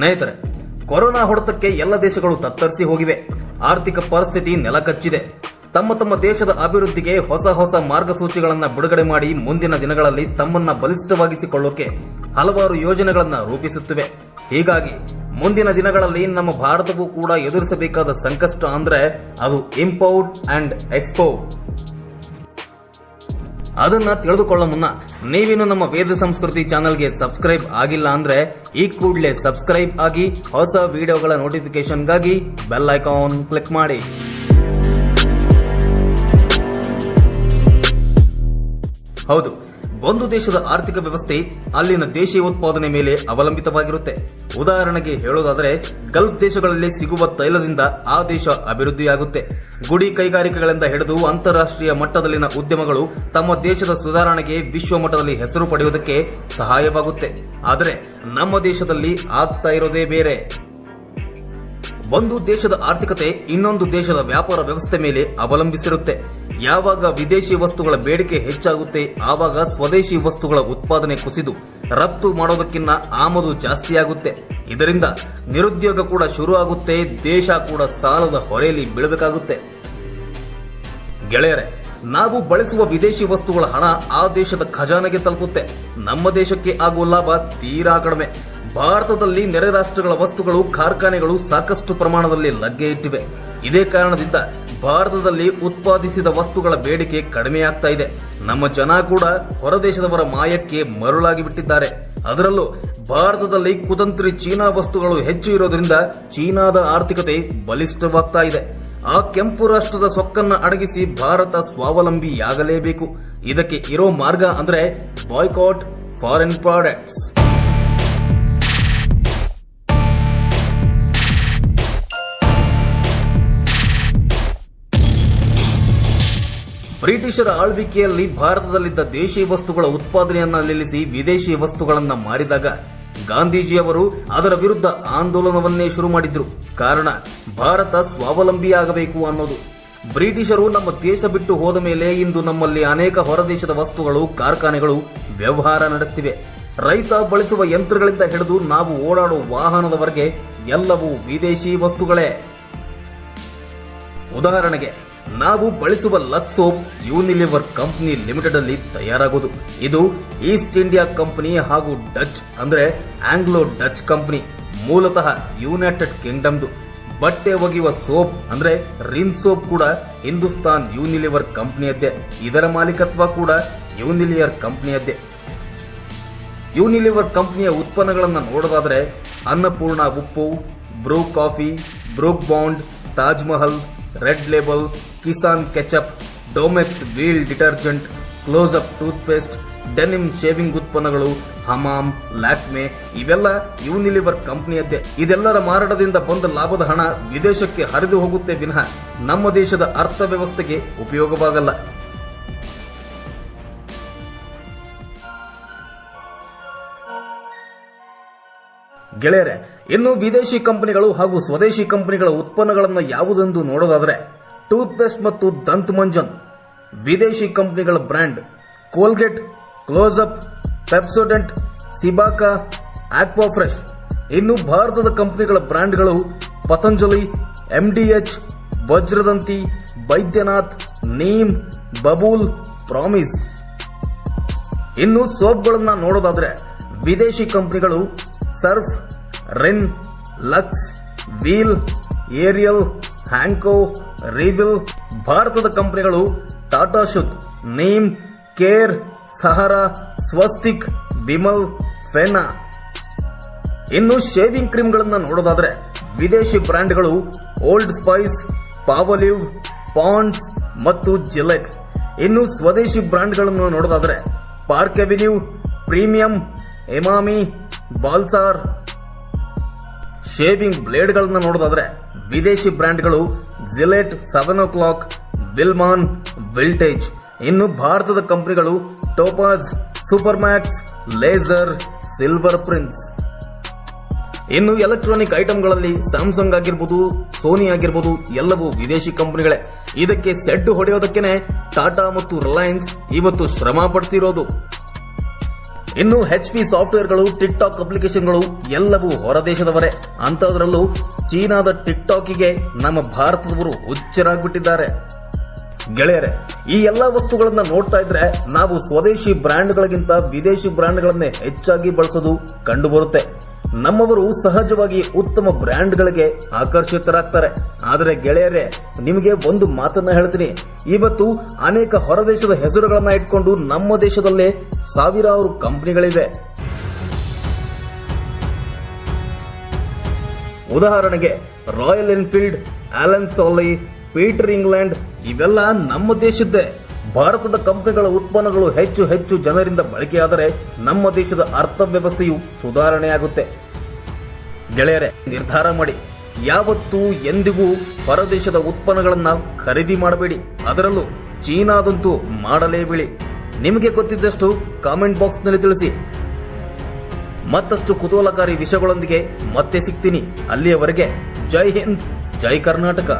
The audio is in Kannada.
ಸ್ನೇಹಿತರೆ, ಕೊರೋನಾ ಹೊಡೆತಕ್ಕೆ ಎಲ್ಲ ದೇಶಗಳು ತತ್ತರಿಸಿ ಹೋಗಿವೆ. ಆರ್ಥಿಕ ಪರಿಸ್ಥಿತಿ ನೆಲಕಚ್ಚಿದೆ. ತಮ್ಮ ತಮ್ಮ ದೇಶದ ಅಭಿವೃದ್ಧಿಗೆ ಹೊಸ ಹೊಸ ಮಾರ್ಗಸೂಚಿಗಳನ್ನು ಬಿಡುಗಡೆ ಮಾಡಿ ಮುಂದಿನ ದಿನಗಳಲ್ಲಿ ತಮ್ಮನ್ನ ಬಲಿಷ್ಠವಾಗಿಸಿಕೊಳ್ಳೋಕೆ ಹಲವಾರು ಯೋಜನೆಗಳನ್ನು ರೂಪಿಸುತ್ತಿವೆ. ಹೀಗಾಗಿ, ಮುಂದಿನ ದಿನಗಳಲ್ಲಿ ನಮ್ಮ ಭಾರತವೂ ಕೂಡ ಎದುರಿಸಬೇಕಾದ ಸಂಕಷ್ಟ ಅಂದ್ರೆ ಅದು ಇಂಪೋರ್ಟ್ ಅಂಡ್ ಎಕ್ಸ್ಪೋರ್ಟ್ ಅದನ್ನ ತಿಳಿದುಕೊಳ್ಳೋ ಮುನ್ನ ನೀವಿನ್ನು ನಮ್ಮ ವೇದ ಸಂಸ್ಕೃತಿ ಚಾನೆಲ್ಗೆ ಸಬ್ಸ್ಕ್ರೈಬ್ ಆಗಿಲ್ಲ ಅಂದ್ರೆ ಈ ಕೂಡಲೇ ಸಬ್ಸ್ಕ್ರೈಬ್ ಆಗಿ ಹೊಸ ವಿಡಿಯೋಗಳ ನೋಟಿಫಿಕೇಶನ್ಗಾಗಿ ಬೆಲ್ ಐಕಾನ್ ಕ್ಲಿಕ್ ಮಾಡಿ. ಹೌದು. ಒಂದು ದೇಶದ ಆರ್ಥಿಕ ವ್ಯವಸ್ಥೆ ಅಲ್ಲಿನ ದೇಶೀಯ ಉತ್ಪಾದನೆ ಮೇಲೆ ಅವಲಂಬಿತವಾಗಿರುತ್ತೆ. ಉದಾಹರಣೆಗೆ ಹೇಳೋದಾದರೆ, ಗಲ್ಫ್ ದೇಶಗಳಲ್ಲಿ ಸಿಗುವ ತೈಲದಿಂದ ಆ ದೇಶ ಅಭಿವೃದ್ಧಿಯಾಗುತ್ತೆ. ಗುಡಿ ಕೈಗಾರಿಕೆಗಳಿಂದ ಹಿಡಿದು ಅಂತಾರಾಷ್ಟ್ರೀಯ ಮಟ್ಟದಲ್ಲಿನ ಉದ್ಯಮಗಳು ತಮ್ಮ ದೇಶದ ಸುಧಾರಣೆಗೆ ವಿಶ್ವ ಮಟ್ಟದಲ್ಲಿ ಹೆಸರು ಪಡೆಯುವುದಕ್ಕೆ ಸಹಾಯವಾಗುತ್ತೆ. ಆದರೆ, ನಮ್ಮ ದೇಶದಲ್ಲಿ ಆಗ್ತಾ ಇರೋದೇ ಬೇರೆ. ಒಂದು ದೇಶದ ಆರ್ಥಿಕತೆ ಇನ್ನೊಂದು ದೇಶದ ವ್ಯಾಪಾರ ವ್ಯವಸ್ಥೆ ಮೇಲೆ ಅವಲಂಬಿಸಿರುತ್ತೆ. ಯಾವಾಗ ವಿದೇಶಿ ವಸ್ತುಗಳ ಬೇಡಿಕೆ ಹೆಚ್ಚಾಗುತ್ತೆ, ಆವಾಗ ಸ್ವದೇಶಿ ವಸ್ತುಗಳ ಉತ್ಪಾದನೆ ಕುಸಿದು ರಫ್ತು ಮಾಡೋದಕ್ಕಿಂತ ಆಮದು ಜಾಸ್ತಿಯಾಗುತ್ತೆ. ಇದರಿಂದ ನಿರುದ್ಯೋಗ ಕೂಡ ಶುರು ಆಗುತ್ತೆ ದೇಶ ಕೂಡ ಸಾಲದ ಹೊರೆಯಲ್ಲಿ ಬೀಳಬೇಕಾಗುತ್ತೆ. ಗೆಳೆಯರೆ, ನಾವು ಬಳಸುವ ವಿದೇಶಿ ವಸ್ತುಗಳ ಹಣ ಆ ದೇಶದ ಖಜಾನೆಗೆ ತಲುಪುತ್ತೆ. ನಮ್ಮ ದೇಶಕ್ಕೆ ಆಗುವ ಲಾಭ ತೀರಾ ಕಡಿಮೆ. ಭಾರತದಲ್ಲಿ ನೆರೆ ರಾಷ್ಟ್ರಗಳ ವಸ್ತುಗಳು, ಕಾರ್ಖಾನೆಗಳು ಸಾಕಷ್ಟು ಪ್ರಮಾಣದಲ್ಲಿ ಲಗ್ಗೆ ಇಟ್ಟಿವೆ. ಇದೇ ಕಾರಣದಿಂದ ಭಾರತದಲ್ಲಿ ಉತ್ಪಾದಿಸಿದ ವಸ್ತುಗಳ ಬೇಡಿಕೆ ಕಡಿಮೆಯಾಗ್ತಾ ಇದೆ. ನಮ್ಮ ಜನ ಕೂಡ ಹೊರದೇಶದವರ ಮಾಯಕ್ಕೆ ಮರುಳಾಗಿ ಬಿಟ್ಟಿದ್ದಾರೆ. ಅದರಲ್ಲೂ ಭಾರತದಲ್ಲಿ ಕುತಂತ್ರಿ ಚೀನಾ ವಸ್ತುಗಳು ಹೆಚ್ಚು ಇರೋದ್ರಿಂದ ಚೀನಾದ ಆರ್ಥಿಕತೆ ಬಲಿಷ್ಠವಾಗ್ತಾ ಇದೆ. ಆ ಕೆಂಪು ರಾಷ್ಟ್ರದ ಸೊಕ್ಕನ್ನ ಅಡಗಿಸಿ ಭಾರತ ಸ್ವಾವಲಂಬಿಯಾಗಲೇಬೇಕು. ಇದಕ್ಕೆ ಇರೋ ಮಾರ್ಗ ಅಂದ್ರೆ ಬಾಯ್ಕಾಟ್ ಫಾರಿನ್ ಪ್ರಾಡಕ್ಟ್ಸ್ ಬ್ರಿಟಿಷರ ಆಳ್ವಿಕೆಯಲ್ಲಿ ಭಾರತದಲ್ಲಿದ್ದ ದೇಶೀಯ ವಸ್ತುಗಳ ಉತ್ಪಾದನೆಯನ್ನ ನಿಲ್ಲಿಸಿ ವಿದೇಶಿ ವಸ್ತುಗಳನ್ನ ಮಾರಿದಾಗ ಗಾಂಧೀಜಿಯವರು ಅದರ ವಿರುದ್ಧ ಆಂದೋಲನವನ್ನೇ ಶುರು ಮಾಡಿದ್ರು. ಕಾರಣ, ಭಾರತ ಸ್ವಾವಲಂಬಿಯಾಗಬೇಕು ಅನ್ನೋದು. ಬ್ರಿಟಿಷರು ನಮ್ಮ ದೇಶ ಬಿಟ್ಟು ಹೋದ ಮೇಲೆ ಇಂದು ನಮ್ಮಲ್ಲಿ ಅನೇಕ ಹೊರದೇಶದ ವಸ್ತುಗಳು, ಕಾರ್ಖಾನೆಗಳು ವ್ಯವಹಾರ ನಡೆಸ್ತಿವೆ. ರೈತ ಬಳಸುವ ಯಂತ್ರಗಳಿಂದ ಹಿಡಿದು ನಾವು ಓಡಾಡುವ ವಾಹನದವರೆಗೆ ಎಲ್ಲವೂ ವಿದೇಶಿ ವಸ್ತುಗಳೇ. ಉದಾಹರಣೆಗೆ ನಾವು ಬಳಸುವ Lux soap soap Unilever company limited ಅಲ್ಲಿ ತಯಾರಾಗುವುದು ಇದು ಈಸ್ಟ್ ಇಂಡಿಯಾ ಕಂಪನಿ ಹಾಗೂ ಡಚ್ ಅಂದ್ರೆ ಆಂಗ್ಲೋ ಡಚ್ ಕಂಪನಿ, ಮೂಲತಃ ಯುನೈಟೆಡ್ ಕಿಂಗ್ಡಮ್ದು. ಬಟ್ಟೆ ಒಗೆಯುವ ಸೋಪ್ ಅಂದ್ರೆ ರಿನ್ ಸೋಪ್ ಕೂಡ ಹಿಂದೂಸ್ತಾನ್ ಯೂನಿಲಿವರ್ ಕಂಪನಿಯದ್ದೇ. ಇದರ ಮಾಲೀಕತ್ವ ಕೂಡ ಯೂನಿಲಿಯರ್ ಕಂಪನಿಯದ್ದೇ. ಯೂನಿಲಿವರ್ ಕಂಪನಿಯ ಉತ್ಪನ್ನಗಳನ್ನು ನೋಡೋದಾದ್ರೆ ಅನ್ನಪೂರ್ಣ ಉಪ್ಪು, Bru coffee, Brooke Bond, Taj Mahal, Red Label Kisan ketchup Domex Wheel detergent close up toothpaste Denim shaving ಉತ್ಪನ್ನಗಳು, ಹಮಾಮ್, ಲ್ಯಾಕ್ಮೆ, ಇವೆಲ್ಲ ಯೂನಿಲಿವರ್ ಕಂಪನಿಯದ್ದೇ. ಇದೆಲ್ಲರ ಮಾರಾಟದಿಂದ ಬಂದ ಲಾಭದ ಹಣ ವಿದೇಶಕ್ಕೆ ಹರಿದು ಹೋಗುತ್ತೆ ವಿನಃ ನಮ್ಮ ದೇಶದ ಅರ್ಥವ್ಯವಸ್ಥೆಗೆ ಉಪಯೋಗವಾಗಲ್ಲ. ಗೆಳೆಯರೆ, ಇನ್ನು ವಿದೇಶಿ ಕಂಪನಿಗಳು ಹಾಗೂ ಸ್ವದೇಶಿ ಕಂಪನಿಗಳ ಉತ್ಪನ್ನಗಳನ್ನು ಯಾವುದೆಂದು ನೋಡೋದಾದರೆ ಟೂತ್ ಪೇಸ್ಟ್ ಮತ್ತು ದಂತ್ ಮಂಜನ್ ವಿದೇಶಿ ಕಂಪನಿಗಳ ಬ್ರ್ಯಾಂಡ್ ಕೋಲ್ಗೇಟ್, ಕ್ಲೋಸ್ಅಪ್, ಪೆಪ್ಸೋಡೆಂಟ್, ಸಿಬಾಕಾ, ಆಕ್ವಾಫ್ರೆಶ್. ಇನ್ನು ಭಾರತದ ಕಂಪನಿಗಳ ಬ್ರ್ಯಾಂಡ್ಗಳು ಪತಂಜಲಿ ಎಂಡಿಎಚ್ ವಜ್ರದಂತಿ, ಬೈದ್ಯನಾಥ್, ನೀಮ್, ಬಬೂಲ್, ಪ್ರಾಮಿಸ್. ಇನ್ನು ಸೋಪ್ಗಳನ್ನು ನೋಡೋದಾದ್ರೆ ವಿದೇಶಿ ಕಂಪನಿಗಳು Surf, Rin, Lux, Wheel, Ariel, Henko ರೀವಿಲ್ ಭಾರತದ ಕಂಪನಿಗಳು ಟಾಟಾ ಶುದ್ ನೀಮ್, ಕೇರ್, ಸಹರಾ, ಸ್ವಸ್ತಿಕ್, ವಿಮಲ್, ಫೆನಾ. ಇನ್ನು ಶೇವಿಂಗ್ ಕ್ರೀಮ್ಗಳನ್ನು ನೋಡೋದಾದ್ರೆ ವಿದೇಶಿ ಬ್ರ್ಯಾಂಡ್ಗಳು ಓಲ್ಡ್ ಸ್ಪೈಸ್, ಪಾವಲಿವ್, ಪಾಂಡ್ಸ್ ಮತ್ತು ಜಿಲೆಟ್. ಇನ್ನು ಸ್ವದೇಶಿ ಬ್ರ್ಯಾಂಡ್ಗಳನ್ನು ನೋಡೋದಾದ್ರೆ Park Avenue, Premium, Emami, Balsara. Shaving ಬ್ಲೇಡ್ಗಳನ್ನು ನೋಡೋದಾದ್ರೆ ವಿದೇಶಿ ಬ್ರ್ಯಾಂಡ್ಗಳು ಜಿಲೆಟ್ ಸೆವೆನ್ ಓ ಕ್ಲಾಕ್ ವಿಲ್ಮಾನ್, ವಿಲ್ಟೇಜ್. ಇನ್ನು ಭಾರತದ ಕಂಪನಿಗಳು Topaz Super Max Laser, Silver Prince ಇನ್ನು ಎಲೆಕ್ಟ್ರಾನಿಕ್ ಐಟಂಗಳಲ್ಲಿ ಸ್ಯಾಮ್ಸಂಗ್ ಆಗಿರ್ಬೋದು, ಸೋನಿ ಆಗಿರ್ಬೋದು, ಎಲ್ಲವೂ ವಿದೇಶಿ ಕಂಪನಿಗಳೇ. ಇದಕ್ಕೆ ಸೆಡ್ ಹೊಡೆಯೋದಕ್ಕೇನೆ ಟಾಟಾ ಮತ್ತು ರಿಲಯನ್ಸ್ ಇವತ್ತು ಶ್ರಮ ಪಡ್ತಿರೋದು. ಇನ್ನು ಎಚ್ ಪಿ ಸಾಫ್ಟ್ವೇರ್ಗಳು ಟಿಕ್ ಟಾಕ್ ಅಪ್ಲಿಕೇಶನ್ಗಳು ಎಲ್ಲವೂ ಹೊರದೇಶದವರೇ ಅಂತದ್ರಲ್ಲೂ ಚೀನಾದ ಟಿಕ್ ಟಾಕಿಗೆ ನಮ್ಮ ಭಾರತದವರು ಹುಚ್ಚರಾಗ್ಬಿಟ್ಟಿದ್ದಾರೆ. ಗೆಳೆಯರೆ, ಈ ಎಲ್ಲಾ ವಸ್ತುಗಳನ್ನ ನೋಡ್ತಾ ಇದ್ರೆ ನಾವು ಸ್ವದೇಶಿ ಬ್ರ್ಯಾಂಡ್ಗಳಿಗಿಂತ ವಿದೇಶಿ ಬ್ರ್ಯಾಂಡ್ಗಳನ್ನೇ ಹೆಚ್ಚಾಗಿ ಬಳಸೋದು ಕಂಡುಬರುತ್ತೆ. ನಮ್ಮವರು ಸಹಜವಾಗಿ ಉತ್ತಮ ಬ್ರ್ಯಾಂಡ್ಗಳಿಗೆ ಆಕರ್ಷಿತರಾಗ್ತಾರೆ. ಆದರೆ ಗೆಳೆಯರೇ, ನಿಮಗೆ ಒಂದು ಮಾತನ್ನ ಹೇಳ್ತೀನಿ. ಇವತ್ತು ಅನೇಕ ಹೊರದೇಶದ ಹೆಸರುಗಳನ್ನ ಇಟ್ಕೊಂಡು ನಮ್ಮ ದೇಶದಲ್ಲೇ ಸಾವಿರಾರು ಕಂಪನಿಗಳಿವೆ. ಉದಾಹರಣೆಗೆ Royal Enfield Allen Solly Peter England ಇವೆಲ್ಲ ನಮ್ಮ ದೇಶದ್ದೇ. ಭಾರತದ ಕಂಪನಿಗಳ ಉತ್ಪನ್ನಗಳು ಹೆಚ್ಚು ಹೆಚ್ಚು ಜನರಿಂದ ಬಳಕೆಯಾದರೆ ನಮ್ಮ ದೇಶದ ಅರ್ಥವ್ಯವಸ್ಥೆಯು ಸುಧಾರಣೆಯಾಗುತ್ತೆ. ಗೆಳೆಯರೆ, ನಿರ್ಧಾರ ಮಾಡಿ. ಯಾವತ್ತೂ ಎಂದಿಗೂ ಹೊರದೇಶದ ಉತ್ಪನ್ನಗಳನ್ನ ಖರೀದಿ ಮಾಡಬೇಡಿ. ಅದರಲ್ಲೂ ಚೀನಾದಂತೂ ಮಾಡಲೇಬೇಡಿ. ನಿಮಗೆ ಗೊತ್ತಿದ್ದಷ್ಟು ಕಾಮೆಂಟ್ ಬಾಕ್ಸ್ನಲ್ಲಿ ತಿಳಿಸಿ. ಮತ್ತಷ್ಟು ಕುತೂಹಲಕಾರಿ ವಿಷಯಗಳೊಂದಿಗೆ ಮತ್ತೆ ಸಿಗ್ತೀನಿ. ಅಲ್ಲಿಯವರೆಗೆ ಜೈ ಹಿಂದ್ ಜೈ ಕರ್ನಾಟಕ.